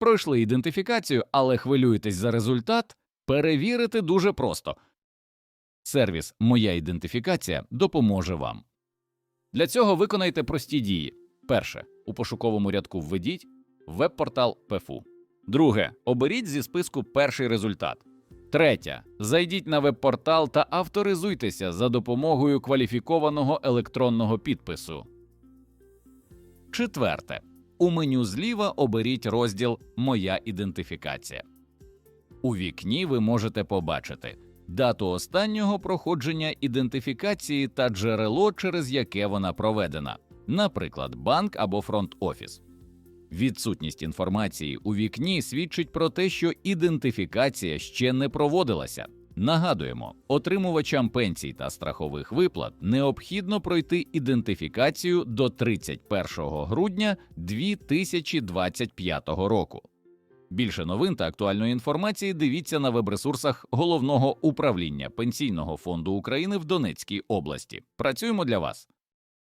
пройшли ідентифікацію, але хвилюєтесь за результат, перевірити дуже просто. Сервіс Моя ідентифікація допоможе вам. Для цього виконайте прості дії. Перше. У пошуковому рядку введіть веб-портал ПФУ. Друге. Оберіть зі списку перший результат. Третє. Зайдіть на веб-портал та авторизуйтеся за допомогою кваліфікованого електронного підпису. Четверте. У меню зліва оберіть розділ Моя ідентифікація. У вікні ви можете побачити дату останнього проходження ідентифікації та джерело, через яке вона проведена, наприклад, банк або фронт-офіс. Відсутність інформації у вікні свідчить про те, що ідентифікація ще не проводилася. Нагадуємо, отримувачам пенсій та страхових виплат необхідно пройти ідентифікацію до 31 грудня 2025 року. Більше новин та актуальної інформації дивіться на веб-ресурсах головного управління Пенсійного фонду України в Донецькій області. Працюємо для вас.